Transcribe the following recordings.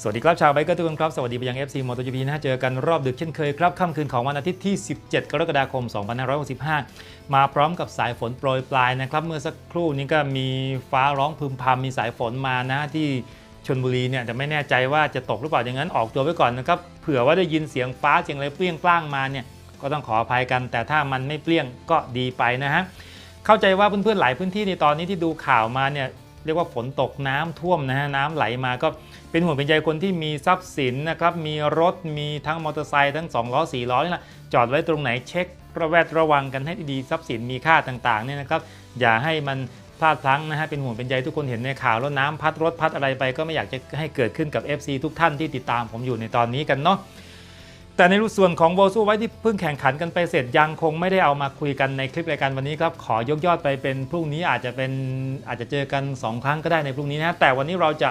สวัสดีครับชาวไบเกอร์ทุกคนครับ สวัสดีไปยัง FC MotoGP นะฮะเจอกันรอบดึกเช่นเคยครับค่ำคืนของวันอาทิตย์ที่ 17 กรกฎาคม 2565 มาพร้อมกับสายฝนโปรยปลายนะครับ เมื่อสักครู่นี้ก็มีฟ้าร้องพึมพำมีสายฝนมานะที่ชนบุรีเนี่ยแต่ไม่แน่ใจว่าจะตกหรือเปล่าอย่างนั้นออกตัวไว้ก่อนนะครับเผื่อว่าได้ยินเสียงฟ้าเสียงอะไรเปรี้ยงปร้างมาเนี่ยก็ต้องขออภัยกัน แต่ถ้ามันไม่เปรี้ยงก็ดีไปนะฮะเข้าใจว่าเพื่อนๆหลายพื้นที่ในตอนนี้ที่ดูข่าวมาเนี่ยเรียกว่าฝนตกน้ำท่วมนะฮะน้ำไหลมาก็ เป็นห่วงเป็นใยคนที่มีทรัพย์สินนะครับ มีรถมีทั้งมอเตอร์ไซค์ทั้ง2ล้อ4ล้อนี่แหละจอดไว้ตรงไหนเช็คระแวดระวังกันให้ดีทรัพย์สินมีค่าต่างๆเนี่ยนะครับ อย่าให้มันพลาดพลั้งนะฮะเป็นห่วงเป็นใยทุกคนเห็นในข่าวแล้วน้ำพัดรถพัดอะไรไปก็ไม่อยากจะให้เกิดขึ้นกับ FC ทุกท่านที่ติดตามผมอยู่ในตอนนี้กันเนาะแต่ในรูปส่วนของโวซูไว้ที่เพิ่งแข่งขันกันไปเสร็จยังคงไม่ได้เอามาคุยกันในคลิปรายการวันนี้ครับ ขอยกยอดไปเป็นพรุ่งนี้อาจจะเป็นอาจจะเจอกัน 2 ครั้งก็ได้ในพรุ่งนี้นะแต่วันนี้เราจะ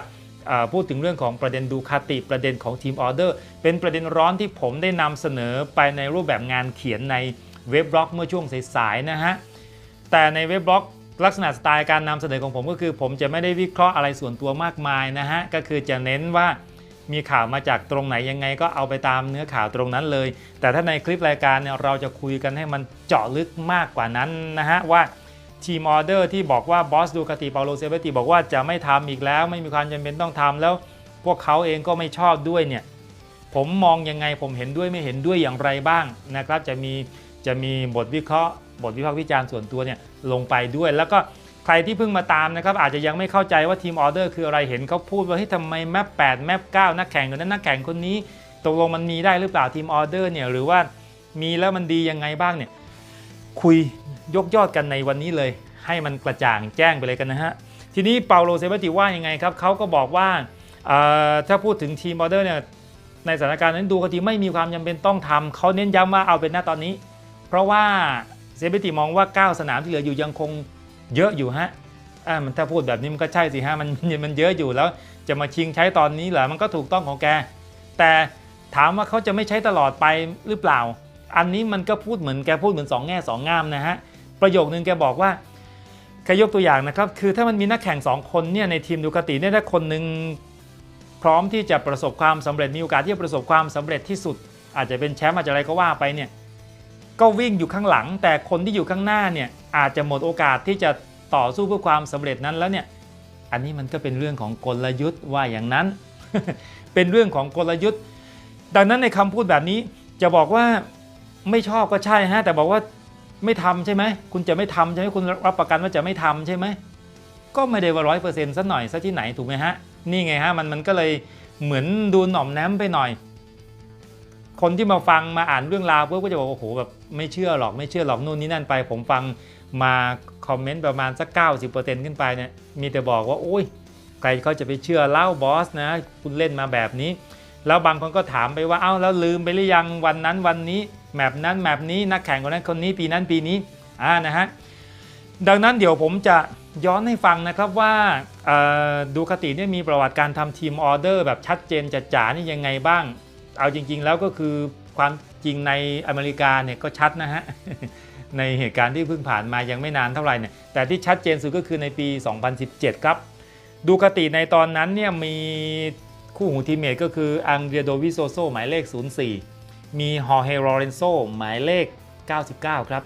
พูดถึงเรื่องของประเด็นดูคาติประเด็นของทีมออเดอร์เป็นประเด็นร้อนที่ผมได้นำเสนอไปในรูปแบบงานเขียนในเว็บบล็อกเมื่อช่วงสายๆนะฮะแต่ในเว็บบล็อกลักษณะสไตล์การนำเสนอของผมก็คือ ผมจะไม่ได้วิเคราะห์อะไรส่วนตัวมากมายนะฮะก็คือจะเน้นว่ามีข่าวมาจากตรงไหนยังไงก็เอาไปตามเนื้อข่าวตรงนั้นเลย แต่ถ้าในคลิปรายการเนี่ยเราจะคุยกันให้มันเจาะลึกมากกว่านั้นนะฮะว่า ทีมออเดอร์ที่บอกว่าบอสดูคาติเปาโลเซเบติบอกว่าจะไม่ทำอีกแล้ว ไม่มีความจำเป็นต้องทำแล้ว พวกเขาเองก็ไม่ชอบด้วยเนี่ยผมมองยังไงผมเห็นด้วยไม่เห็นด้วยอย่างไรบ้างนะครับ จะมีจะมีบทวิเคราะห์ บทวิพากษ์วิจารณ์ส่วนตัวเนี่ยลงไปด้วย แล้วก็ใครที่เพิ่งมาตามนะครับอาจจะยังไม่เข้าใจว่าทีมออเดอร์คืออะไรเห็นเขาพูดว่าเฮ้ยทำไมแมป8แมป9นักแข่งคนนั้นนักแข่งคนนี้ตกลงมันมีได้หรือเปล่าทีมออเดอร์เนี่ยหรือว่ามีแล้วมันดียังไงบ้างเนี่ย คุยยกยอดกันในวันนี้เลย ให้มันกระจ่างแจ้งไปเลยกันนะฮะ ทีนี้เปาโลเซเบติว่ายังไงครับเขาก็บอกว่าถ้าพูดถึงทีมออเดอร์เนี่ยในสถานการณ์นั้นดูคดีไม่มีความจำเป็นต้องทำเขาเน้นย้ำว่าเอาเป็นหน้าตอนนี้ เพราะว่าเซเบติมองว่า 9 สนามที่เหลืออยู่ยังคงเยอะอยู่ฮะอ่ามันถ้าพูดแบบนี้มันก็ใช่สิฮะมันมันเยอะอยู่แล้วจะมาชิงใช้ตอนนี้เหรอมันก็ถูกต้องของแก แต่ถามว่าเขาจะไม่ใช้ตลอดไปหรือเปล่า อันนี้มันก็พูดเหมือนแกพูดเหมือนสองแง่สองงามนะฮะประโยคนึงแกบอกว่าแคยกตัวอย่างนะครับ คือถ้ามันมีนักแข่ง 2 คนเนี่ยในทีมดูคาติเนี่ยถ้าคนหนึ่งพร้อมที่จะประสบความสำเร็จมีโอกาสที่จะประสบความสำเร็จที่สุด อาจจะเป็นแชมป์อาจจะอะไรก็ว่าไปเนี่ยก็วิ่งอยู่ข้างหลัง แต่คนที่อยู่ข้างหน้าเนี่ยอาจจะหมดโอกาสที่จะต่อสู้เพื่อความสำเร็จนั้นแล้วเนี่ยอันนี้มันก็เป็นเรื่องของกลยุทธ์ว่าอย่างนั้น เป็นเรื่องของกลยุทธ์ ดังนั้นในคำพูดแบบนี้จะบอกว่า ไม่ชอบก็ใช่ฮะ แต่บอกว่าไม่ทำใช่ไหมคุณจะไม่ทำใช่ไหมคุณรับประกันว่าจะไม่ทำใช่ไหมก็ไม่ได้ว่าร้อยเปอร์เซ็นต์สัหน่อยซะที่ไหนถูกไหมฮะนี่ไงฮะมันมันก็เลยเหมือนดูหน่อมแนมไปหน่อย คนที่มาฟังมาอ่านเรื่องราวปุ๊บก็จะบอกว่าโอ้โหแบบไม่เชื่อหรอกไม่เชื่อหรอกนู่นนี่นั่นไปผมฟังมาคอมเมนต์ประมาณสัก 90%ขึ้นไปเนี่ยมีแต่บอกว่าโอ้ยใครเขาจะไปเชื่อเล่าบอสนะ คุณเล่นมาแบบนี้ แล้วบางคนก็ถามไปว่าเอ้าแล้วลืมไปหรือยังวันนั้นวันนี้ แมปนั้นแมปนี้นักแข่งคนนั้นคนนี้ปีนั้นปีนี้อ่านะฮะดังนั้นเดี๋ยวผมจะย้อนให้ฟังนะครับว่าดูคติเนี่ยมีประวัติการทำทีมออเดอร์แบบชัดเจนจัดจ๋านี่ยังไงบ้าง เอาจริง ๆ แล้วก็คือความจริงในอเมริกาเนี่ยก็ชัดนะฮะในเหตุการณ์ที่เพิ่งผ่านมายังไม่นานเท่าไหร่เนี่ยแต่ที่ชัดเจนสุดก็คือในปี 2017 ครับ ดูคติในตอนนั้นเนี่ยมีคู่หูทีมเมทก็คืออังเดรียโดวิโซโซหมายเลข 04 มีฮอร์เฮโรเรนโซหมายเลข 99 ครับ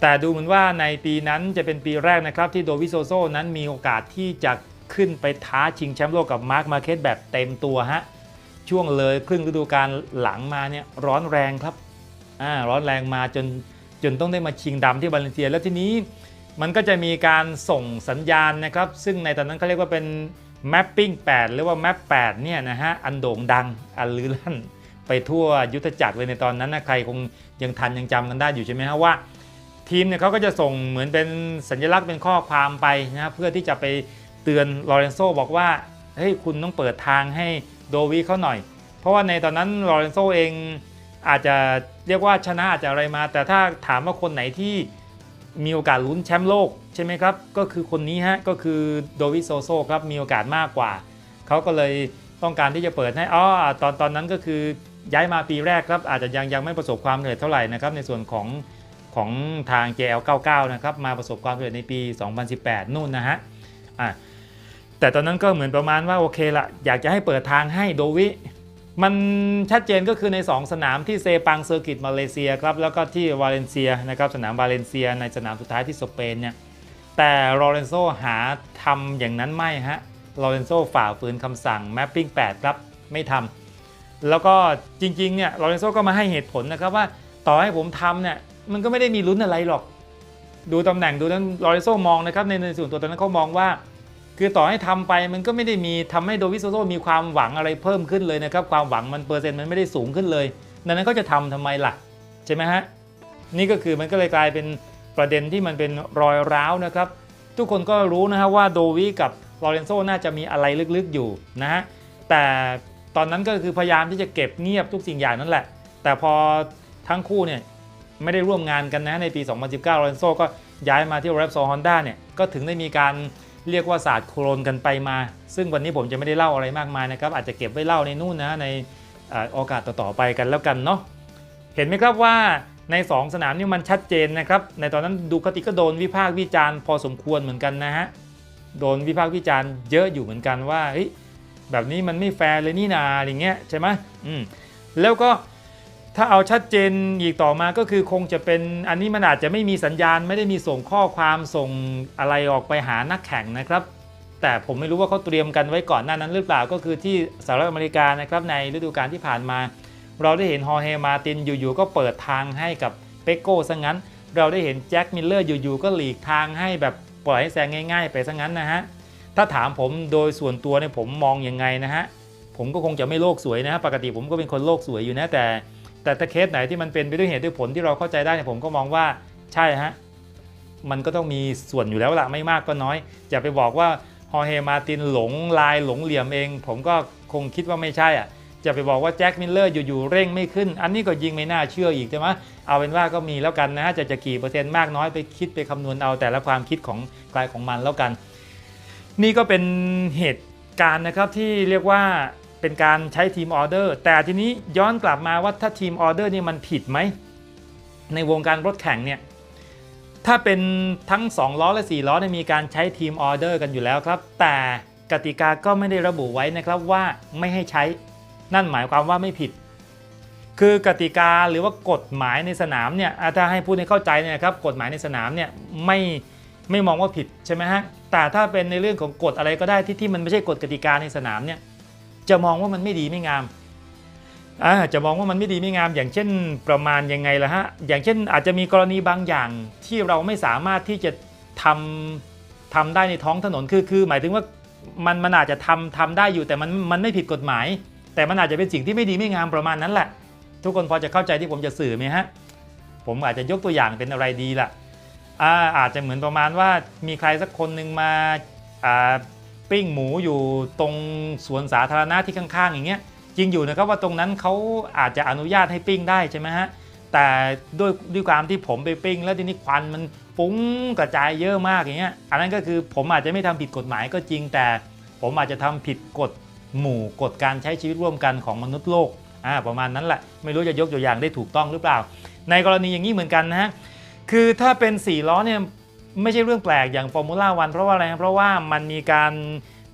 แต่ดูเหมือนว่าในปีนั้นจะเป็นปีแรกนะครับ ที่โดวิโซโซนั้นมีโอกาสที่จะขึ้นไปท้าชิงแชมป์โลกกับมาร์คมาเคสแบบเต็มตัวฮะ ช่วงเลยครึ่งฤดูกาลหลังมาเนี่ยร้อนแรงครับอ่าร้อนแรงมาจนจนต้องได้มาชิงดำที่บาเลนเซีย แล้วทีนี้มันก็จะมีการส่งสัญญาณนะครับ ซึ่งในตอนนั้นเขาเรียกว่าเป็น mapping 8 หรือว่า map 8เนี่ยนะฮะอันโด่งดังอันลือลั่น ไปทั่วยุทธจักรเลยในตอนนั้นนะใครคงยังทันยังจำกันได้อยู่ใช่ไหมฮะว่า ทีมเนี่ยเขาก็จะส่งเหมือนเป็นสัญลักษณ์เป็นข้อความไปนะเพื่อที่จะไปเตือนลอเรนโซบอกว่าเฮ้ยคุณต้องเปิดทางให้โดวีเขาหน่อย เพราะว่าในตอนนั้นลอเรนโซเองอาจจะเรียกว่าชนะอาจจะอะไรมา แต่ถ้าถามว่าคนไหนที่มีโอกาสลุ้นแชมป์โลกใช่ไหมครับ ก็คือคนนี้ฮะ ก็คือโดวิโซโซครับ มีโอกาสมากกว่า เขาก็เลยต้องการที่จะเปิดให้อ๋อตอนตอนนั้นก็คือ ย้ายมาปีแรกครับอาจจะยังยังไม่ประสบความสำเร็จเท่าไหร่นะครับในส่วนของของทาง JL99 นะครับมาประสบความสำเร็จในปี 2018 นู่นนะฮะอะแต่ตอนนั้นก็เหมือนประมาณว่าโอเคละอยากจะให้เปิดทางให้โดวิ มันชัดเจนก็คือใน 2 สนามที่เซปังเซอร์กิตมาเลเซียครับแล้วก็ที่วาเลนเซียนะครับสนามวาเลนเซียในสนามสุดท้ายที่สเปนเนี่ยแต่โรเรนโซหาทำอย่างนั้นไม่ฮะโรเรนโซฝ่าฝืนคำสั่ง mapping 8ครับไม่ทำ แล้วก็จริงๆเนี่ยโรเรนโซก็มาให้เหตุผลนะครับว่าต่อให้ผมทำเนี่ยมันก็ไม่ได้มีลุ้นอะไรหรอก ดูตำแหน่งดูนั้นโรเรนโซมองนะครับในในส่วนตัวตอนนั้นเขามองว่า คือต่อให้ทำไปมันก็ไม่ได้มีทำให้โดวิสโซมีความหวังอะไรเพิ่มขึ้นเลยนะครับความหวังมันเปอร์เซ็นต์มันไม่ได้สูงขึ้นเลยดังนั้นก็จะทำทำไมล่ะใช่ไหมฮะนี่ก็คือมันก็เลยกลายเป็นประเด็นที่มันเป็นรอยร้าวนะครับ ทุกคนก็รู้นะฮะว่าโดวิกับลอเรนโซน่าจะมีอะไรลึกๆอยู่นะฮะแต่ ตอนนั้นก็คือพยายามที่จะเก็บเงียบทุกสิ่งอย่างนั่นแหละ แต่พอทั้งคู่เนี่ยไม่ได้ร่วมงานกันนะในปี 2019ลอเรนโซก็ย้ายมาที่ r a p s o r Honda เนี่ยก็ถึงได้มีการเรียกว่าศาสตร์โครนกันไปมา ซึ่งวันนี้ผมจะไม่ได้เล่าอะไรมากมายนะครับ อาจจะเก็บไว้เล่าในนู่นนะในโอกาสต่อๆไปกันแล้วกันเนาะเห็นไหมครับว่าใน 2 สนามนี่มันชัดเจนนะครับ ในตอนนั้นดูคติก็โดนวิพากษ์วิจารณ์พอสมควรเหมือนกันนะฮะ โดนวิพากษ์วิจารณ์เยอะอยู่เหมือนกันว่าเฮ้ย แบบนี้มันไม่แฟร์เลยนี่นาอะไรเงี้ยใช่ไหมอืมแล้วก็ถ้าเอาชัดเจนอีกต่อมาก็คือคงจะเป็นอันนี้มันอาจจะไม่มีสัญญาณไม่ได้มีส่งข้อความส่งอะไรออกไปหานักแข่งนะครับ แต่ผมไม่รู้ว่าเขาเตรียมกันไว้ก่อนหน้านั้นหรือเปล่าก็คือที่สหรัฐอเมริกานะครับในฤดูกาลที่ผ่านมา เราได้เห็นฮอร์เฮมาตินอยู่ๆก็เปิดทางให้กับเปโก้ซะงั้น เราได้เห็นแจ็คมิลเลอร์อยู่ๆก็หลีกทางให้แบบปล่อยให้แซงง่าย ๆ ไปซะงั้นนะฮะ ถ้าถามผมโดยส่วนตัวเนี่ยผมมองยังไงนะฮะผมก็คงจะไม่โลกสวยนะปกติผมก็เป็นคนโลกสวยอยู่นะแต่ แต่ถ้าเคสไหนที่มันเป็นไปด้วยเหตุด้วยผลที่เราเข้าใจได้เนี่ยผมก็มองว่าใช่ฮะมันก็ต้องมีส่วนอยู่แล้วละไม่มากก็น้อยจะไปบอกว่าฮอเฮมาตินหลงลายหลงเหลี่ยมเอง ผมก็คงคิดว่าไม่ใช่อะจะไปบอกว่าแจ็คมิลเลอร์อยู่ๆเร่งไม่ขึ้น อันนี้ก็ยิงไม่น่าเชื่ออีกใช่ไหมเอาเป็นว่าก็มีแล้วกันนะฮะจะจะกี่เปอร์เซ็นต์มากน้อยไปคิดไปคำนวณเอาแต่ละความคิดของกลายของมันแล้วกัน นี่ก็เป็นเหตุการณ์นะครับที่เรียกว่าเป็นการใช้ทีมออเดอร์ แต่ทีนี้ย้อนกลับมาว่าถ้าทีมออเดอร์นี่มันผิดไหม ในวงการรถแข่งเนี่ยถ้าเป็นทั้ง 2 ล้อและ 4 ล้อเนี่ยมีการใช้ทีมออเดอร์กันอยู่แล้วครับ แต่กติกาก็ไม่ได้ระบุไว้นะครับว่าไม่ให้ใช้นั่นหมายความว่าไม่ผิด คือกติกาหรือว่ากฎหมายในสนามเนี่ยถ้าให้พูดให้เข้าใจเนี่ยครับกฎหมายในสนามเนี่ยไม่ไม่มองว่าผิดใช่ไหมฮะ แต่ถ้าเป็นในเรื่องของกฎอะไรก็ได้ที่ที่มันไม่ใช่กฎกติกาในสนามเนี่ยจะมองว่ามันไม่ดีไม่งามอาจะมองว่ามันไม่ดีไม่งาม อย่างเช่นประมาณยังไงล่ะฮะอย่างเช่นอาจจะมีกรณีบางอย่างที่เราไม่สามารถที่จะทำทำได้ในท้องถนนคือคือ หมายถึงว่ามันมันอาจจะทำทำได้อยู่แต่มันมันไม่ผิดกฎหมาย แต่มันอาจจะเป็นสิ่งที่ไม่ดีไม่งามประมาณนั้นแหละ ทุกคนพอจะเข้าใจที่ผมจะสื่อไหมฮะผมอาจจะยกตัวอย่างเป็นอะไรดีล่ะ อาอาจจะเหมือนประมาณว่ามีใครสักคนหนึ่งมาปิ้งหมูอยู่ตรงสวนสาธารณะที่ข้างๆ อย่างเงี้ยจริงอยู่นะครับว่าตรงนั้นเขาอาจจะอนุญาตให้ปิ้งได้ใช่ไหมฮะแต่ด้วยด้วยความที่ผมไปปิ้ง แล้วทีนี้ควันมันฟุ้งกระจายเยอะมากอย่างเงี้ยอันนั้นก็คือผมอาจจะไม่ทำผิดกฎหมายก็จริง แต่ผมอาจจะทำผิดกฎหมู่กฎการใช้ชีวิตร่วมกันของมนุษย์โลกอ่าประมาณนั้นแหละไม่รู้จะยกตัวอย่างได้ถูกต้องหรือเปล่า ในกรณีอย่างนี้เหมือนกันนะฮะ คือถ้าเป็น4ล้อเนี่ยไม่ใช่เรื่องแปลกอย่างฟอร์มูล่าวันเพราะว่าอะไรครับเพราะว่ามันมีการ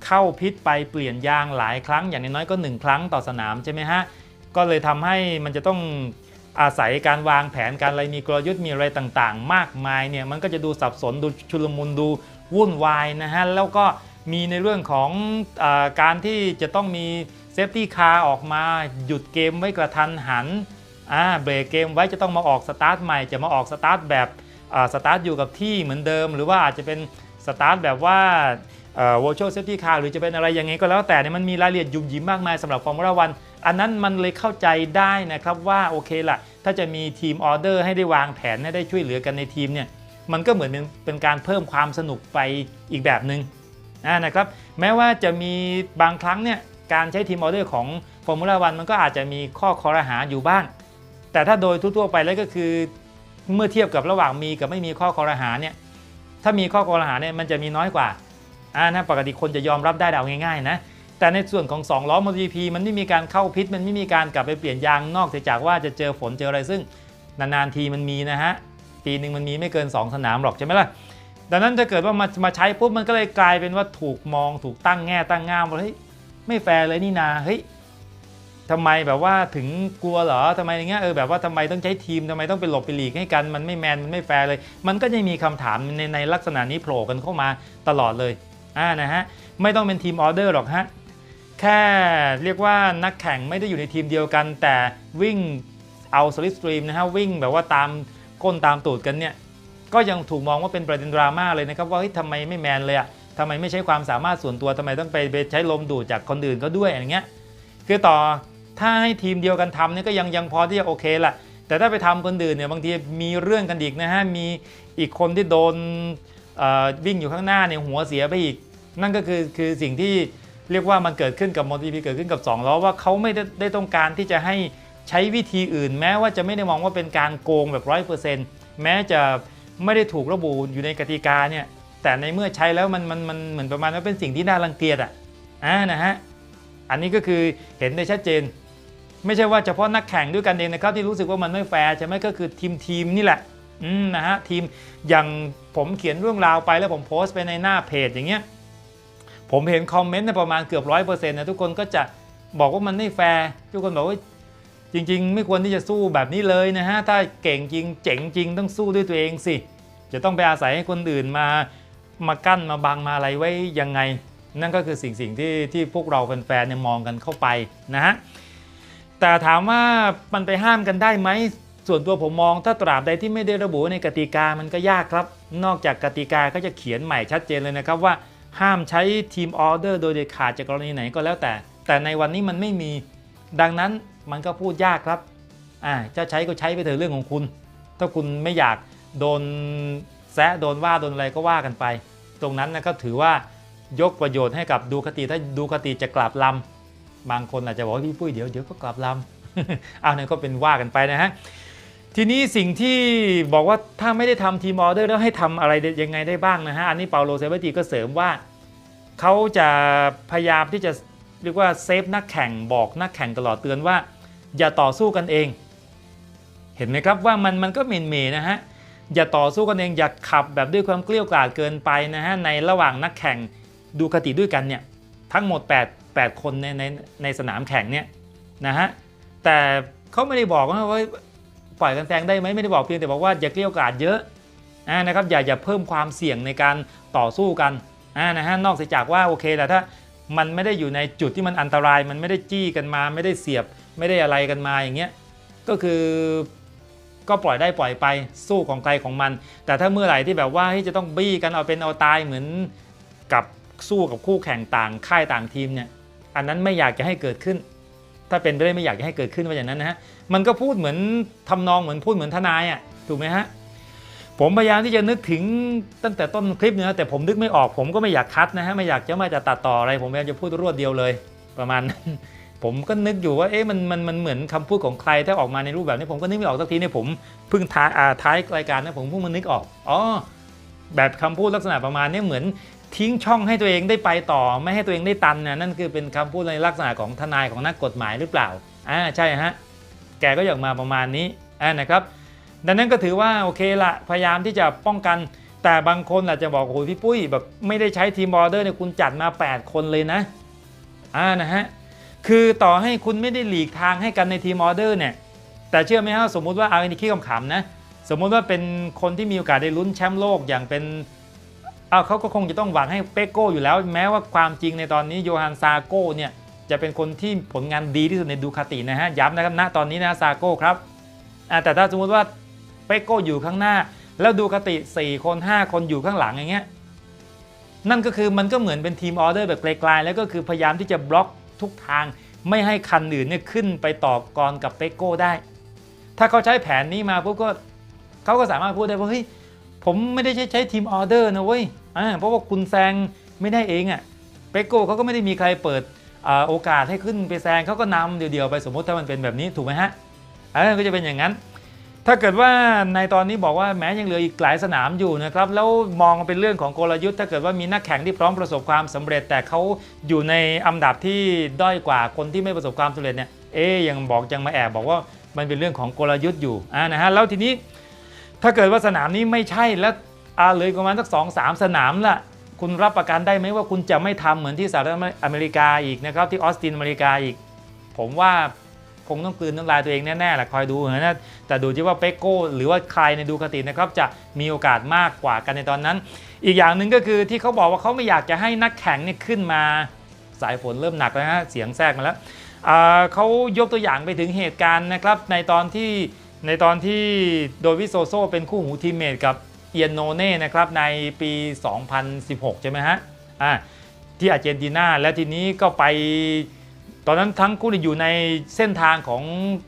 เข้าพิษไปเปลี่ยนยางหลายครั้ง อย่างน้อยก็ 1 ครั้งต่อสนามใช่ไหมฮะ ก็เลยทำให้มันจะต้องอาศัยการวางแผนการอะไรมีกลยุทธ์มีอะไรต่างๆ มากมายเนี่ยมันก็จะดูสับสนดูชุลมุนดูวุ่นวายนะฮะ แล้วก็มีในเรื่องของอการที่จะต้องมีเซฟตี้คาร์ออกมาหยุดเกมไว้กระทันหัน อ่าเบรกเกมไว้จะต้องมาออกสตาร์ทใหม่จะมาออกสตาร์ทแบบอ่าสตาร์ทอยู่กับที่เหมือนเดิม หรือว่าอาจจะเป็นสตาร์ทแบบว่าเอ่อ virtual safety car หรือจะเป็นอะไรยังไงก็แล้วแต่เนี่ยมันมีรายละเอียดยุ่มยิ้มมากมายสำหรับฟอร์มูล่าวันอันนั้นมันเลยเข้าใจได้นะครับว่าโอเคละถ้าจะมีทีมออเดอร์ให้ได้วางแผนให้ได้ช่วยเหลือกันในทีมเนี่ยมันก็เหมือนเป็นปนการเพิ่มความสนุกไปอีกแบบหนึ่งอ่านะครับแม้ว่าจะมีบางครั้งเนี่ยการใช้ทีมออเดอร์ของฟอร์มูล่าวันมันก็อาจจะมีข้อคอรหาอยู่บ้าง แต่ถ้าโดยทั่วๆไปแล้วก็คือเมื่อเทียบกับระหว่างมีกับไม่มีข้อคอรหาเนี่ยถ้ามีข้อคอรหาเนี่ยมันจะมีน้อยกว่าอ่านะปกติคนจะยอมรับได้เอาง่ายๆนะแต่ในส่วนของ 2 ล้อ MotoGP มันไม่มีการเข้าพิษมันไม่มีการกลับไปเปลี่ยนยางนอกจากว่าจะเจอฝนเจออะไรซึ่งนานๆทีมันมีนะฮะปีหนึ่งมันมีไม่เกิน 2 สนามหรอกใช่ไหมล่ะดังนั้นถ้าเกิดว่ามามาใช้ปุ๊บมันก็เลยกลายเป็นว่าถูกมองถูกตั้งแง่ตั้งงามว่าเฮ้ยไม่แฟร์เลยนี่นาเฮ้ย ทำไมแบบว่าถึงกลัวเหรอทำไมอย่างเงี้ยเออแบบว่าทำไมต้องใช้ทีมทำไมต้องไปหลบไปหลีกให้กัน มันไม่แมนมันไม่แฟร์เลย มันก็จะมีคำถามในในลักษณะนี้โผล่กันเข้ามาตลอดเลยอ่านะฮะไม่ต้องเป็นทีมออเดอร์หรอกฮะแค่เรียกว่านักแข่งไม่ได้อยู่ในทีมเดียวกัน แต่วิ่งเอาสลิปสตรีมนะฮะวิ่งแบบว่าตามก้นตามตูดกันเนี่ยก็ยังถูกมองว่าเป็นประเด็นดราม่าเลยนะครับว่าเฮ้ยทำไมไม่แมนเลยอะทำไมไม่ใช้ความสามารถส่วนตัวทำไมต้องไปไปใช้ลมดูดจากคนอื่นก็ด้วยอย่างเงี้ยคือต่อ ถ้าให้ทีมเดียวกันทำเนี่ยก็ยังยังพอที่จะโอเคแหละแต่ถ้าไปทำคนอื่นเนี่ยบางทีมีเรื่องกันอีกนะฮะมีอีกคนที่โดนวิ่งอยู่ข้างหน้าเนี่ยหัวเสียไปอีก นั่นก็คือคือสิ่งที่เรียกว่ามันเกิดขึ้นกับมอเตอร์พีเกิดขึ้นกับ2ล้อว่าเขาไม่ได้ไดต้องการที่จะให้ใช้วิธีอื่น แม้ว่าจะไม่ได้มองว่าเป็นการโกงแบบร้อยเปอร์เซ็นต์แม้จะไม่ได้ถูกระบุอยู่ในกติกาเนี่ยแต่ในเมื่อใช้แล้วมันมันมันเหมือนประมาณว่าเป็นสิ่งที่น่ารังเกียจอะอ่านะฮะอันนี้ก็คือเห็นได้ชัดเจน ไม่ใช่ว่าเฉพาะนักแข่งด้วยกันเองนะครับที่รู้สึกว่ามันไม่แฟร์ใช่ไหมก็คือทีมทีมนี่แหละนะฮะทีมอย่างผมเขียนเรื่องราวไปแล้วผมโพสต์ไปในหน้าเพจอย่างเงี้ยผมเห็นคอมเมนต์ในประมาณเกือบร้อยเปอร์เซ็นต์นะทุกคนก็จะบอกว่ามันไม่แฟร์ทุกคนบอกว่าจริง ๆ ไม่ควรที่จะสู้แบบนี้เลยนะฮะถ้าเก่งจริงเจ๋งจริงต้องสู้ด้วยตัวเองสิ จะต้องไปอาศัยให้คนอื่นมามากั้นมาบังมาอะไรไว้ยังไง นั่นก็คือสิ่งสิ่งที่ที่พวกเราแฟนๆเนี่ยมองกันเข้าไปนะฮะ แต่ถามว่ามันไปห้ามกันได้ไหม ส่วนตัวผมมองถ้าตราบใดที่ไม่ได้ระบุในกติกามันก็ยากครับ นอกจากกติกาก็จะเขียนใหม่ชัดเจนเลยนะครับว่าห้ามใช้ทีมออเดอร์โดยเด็ดขาดจากกรณีไหนก็แล้วแต่ แต่ในวันนี้มันไม่มี ดังนั้นมันก็พูดยากครับอ่าจะใช้ก็ใช้ไปเถอะเรื่องของคุณ ถ้าคุณไม่อยากโดนแซะโดนว่าโดนอะไรก็ว่ากันไป ตรงนั้นนะก็ถือว่ายกประโยชน์ให้กับดูคติถ้าดูคติจะกลับลำ บางคนอาจจะบอกว่าพี่ปุ้ยเดี๋ยวเดี๋ยวก็กลับลำเอาเนี่ยก็เป็นว่ากันไปนะฮะทีนี้สิ่งที่บอกว่าถ้าไม่ได้ทำทีมออเดอร์แล้วให้ทำอะไรยังไงได้บ้างนะฮะอันนี้เปาโลเซเบตีก็เสริมว่าเขาจะพยายามที่จะเรียกว่าเซฟนักแข่งบอกนักแข่งตลอดเตือนว่า อย่าต่อสู้กันเอง เห็นไหมครับว่ามันมันก็เมนเมนะฮะอย่าต่อสู้กันเองอย่าขับแบบด้วยความเกลี้ยกล่อมเกินไปนะฮะในระหว่างนักแข่งดูคติด้วยกันเนี่ยทั้งหมด 8 8 คนในในในสนามแข่งเนี่ยนะฮะแต่เขาไม่ได้บอกว่าปล่อยกันแซงได้ไหมไม่ได้บอกเพียงแต่บอกว่าอย่าเกลี้ยกล่อมเยอะอ่านะครับอย่าอย่าเพิ่มความเสี่ยงในการต่อสู้กันนะฮะนอกจากว่าโอเคแต่ถ้ามันไม่ได้อยู่ในจุดที่มันอันตราย มันไม่ได้จี้กันมา ไม่ได้เสียบไม่ได้อะไรกันมาอย่างเงี้ยก็คือก็ปล่อยได้ปล่อยไปสู้ของใครของมัน แต่ถ้าเมื่อไหร่ที่แบบว่าเฮ้ยจะต้องบี้กันเอาเป็นเอาตายเหมือนกับสู้กับคู่แข่งต่างค่ายต่างทีมเนี่ย อันนั้นไม่อยากจะให้เกิดขึ้น ถ้าเป็นไปได้ไม่อยากจะให้เกิดขึ้นว่าอย่างนั้นนะฮะมันก็พูดเหมือนทำนองเหมือนพูดเหมือนทนายอะถูกไหมฮะผมพยายามที่จะนึกถึงตั้งแต่ต้นคลิปเนี่ยแต่ผมนึกไม่ออก ผมก็ไม่อยากคัดนะฮะไม่อยากจะมาจะตัดต่ออะไร ผมพยายามจะพูดรวดเดียวเลย ประมาณนั้นผมก็นึกอยู่ว่าเอ๊ะมันมันมันเหมือนคำพูดของใครถ้าออกมาในรูปแบบนี้ผมก็นึกไม่ออกสักทีเนี่ยผมเพิ่งท้ายอ่าท้ายรายการนะผมเพิ่งมานึกออกอ๋อแบบคำพูดลักษณะประมาณนี้เหมือน ทิ้งช่องให้ตัวเองได้ไปต่อ ไม่ให้ตัวเองได้ตันนะนั่นคือเป็นคำพูดในลักษณะของทนายของนักกฎหมายหรือเปล่าอ่าใช่ฮะแกก็อยากมาประมาณนี้อ่านะครับ ดังนั้นก็ถือว่าโอเคละพยายามที่จะป้องกัน แต่บางคนอาจจะบอกโอ้ยพี่ปุ้ยแบบไม่ได้ใช้ทีมออเดอร์เนี่ยคุณจัดมา 8 คนเลยนะอ่านะฮะคือต่อให้คุณไม่ได้หลีกทางให้กันในทีมออเดอร์เนี่ยแต่เชื่อไหมฮะสมมุติว่าเอาอันนี้คิดขำๆนะสมมุติว่าเป็นคนที่มีโอกาสได้ลุ้นแชมป์โลกอย่างเป็น เอาเขาก็คงจะต้องหวังให้เปโก้อยู่แล้ว แม้ว่าความจริงในตอนนี้โยฮันซาโก้เนี่ยจะเป็นคนที่ผลงานดีที่สุดในดูคาตินะฮะย้ำนะครับณตอนนี้นะซาโก้ครับแต่ถ้าสมมติว่าเปโก้อยู่ข้างหน้า แล้วดูคาติ 4 คน 5 คนอยู่ข้างหลังอย่างเงี้ยนั่นก็คือมันก็เหมือนเป็นทีมออเดอร์แบบไกลๆแล้วก็คือพยายามที่จะบล็อกทุกทาง ไม่ให้คันอื่นเนี่ยขึ้นไปต่อกรกับเปโก้ได้ ถ้าเขาใช้แผนนี้มาปุ๊บก็เขาก็สามารถพูดได้ว่าเฮ้ย ผมไม่ได้ใช้ใช้ทีมออเดอร์นะเว้ยอ่าเพราะว่าคุณแซงไม่ได้เองอะ่ะเปโก้เขาก็ไม่ได้มีใครเปิดอโอกาสให้ขึ้นไปแซงเขาก็นำเดียวๆไปสมมติถ้ามันเป็นแบบนี้ถูกไหมฮะเออก็จะเป็นอย่างนั้น ถ้าเกิดว่าในตอนนี้บอกว่าแม้ยังเหลืออีกหลายสนามอยู่นะครับแล้วมองเป็นเรื่องของกลยุทธ์ ถ้าเกิดว่ามีนักแข่งที่พร้อมประสบความสำเร็จ แต่เขาอยู่ในอันดับที่ด้อยกว่าคนที่ไม่ประสบความสำเร็จเนี่ยเอ๊ยยังบอกยังมาแอบบอกว่ามันเป็นเรื่องของกลยุทธ์อยู่อ่านะฮะแล้วทีนี้ ถ้าเกิดว่าสนามนี้ไม่ใช่แล้วอาเลืออีกประมาณสักสองสามสนามละคุณรับประกันได้ไหมว่าคุณจะไม่ทำเหมือนที่สหรัฐอเมริกาอีกนะครับที่ออสตินอเมริกาอีก ผมว่าคงต้องกลืนน้ำลายตัวเองแน่ๆแหละคอยดูนะแต่ดูที่ว่าเปโก้หรือว่าใครในดูคตินะครับจะมีโอกาสมากกว่ากันในตอนนั้น อีกอย่างหนึ่งก็คือที่เขาบอกว่าเขาไม่อยากจะให้นักแข่งเนี่ยขึ้นมาสายฝนเริ่มหนักแล้วนะฮะเสียงแทรกมาแล้วเขายกตัวอย่างไปถึงเหตุการณ์นะครับในตอนที่ ในตอนที่โดวิโซโซเป็นคู่หูทีมเมทกับเอียนโนเน่นะครับในปี 2016 ใช่ไหมฮะอ่าที่อาร์เจนตินาแล้วทีนี้ก็ไป ตอนนั้นทั้งคู่อยู่ในเส้นทางของ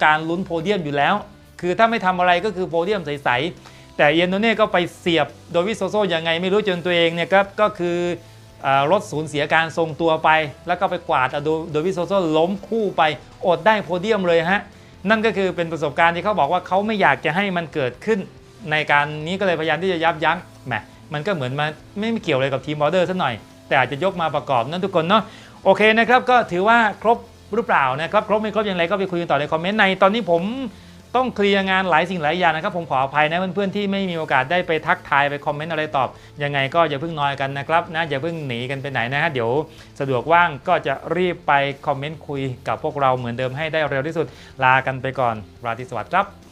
การลุ้นโพเดียมอยู่แล้ว คือถ้าไม่ทำอะไรก็คือโพเดียมใสๆแต่เอียนโนเน่ก็ไปเสียบโดวิโซโซยังไงไม่รู้จนตัวเองเนี่ยก็ก็คือรถสูญเสียการทรงตัวไป แล้วก็ไปกวาดเอาโดวิโซโซล้มคู่ไปอดได้โพเดียมเลยฮะ นั่นก็คือเป็นประสบการณ์ที่เขาบอกว่าเขาไม่อยากจะให้มันเกิดขึ้น ในการนี้ก็เลยพยายามที่จะยับยั้งแหมมันก็เหมือนมาไม่เกี่ยวอะไรกับทีมบอร์เดอร์ซะหน่อย แต่อาจจะยกมาประกอบนั่นทุกคนเนาะโอเคนะครับก็ถือว่าครบหรือเปล่านะครับครบไม่ครบอย่างไรก็ไปคุยกันต่อในคอมเมนต์ในตอนนี้ผม ต้องเคลียร์งานหลายสิ่งหลายอย่างนะครับ ผมขออภัยนะเพื่อนๆที่ไม่มีโอกาสได้ไปทักทายไปคอมเมนต์อะไรตอบ ยังไงก็อย่าเพิ่งนอยกันนะครับนะอย่าเพิ่งหนีกันไปไหนนะฮะเดี๋ยวสะดวกว่างก็จะรีบไปคอมเมนต์คุยกับพวกเราเหมือนเดิมให้ได้เร็วที่สุดลากันไปก่อน ราตรีสวัสดิ์ครับ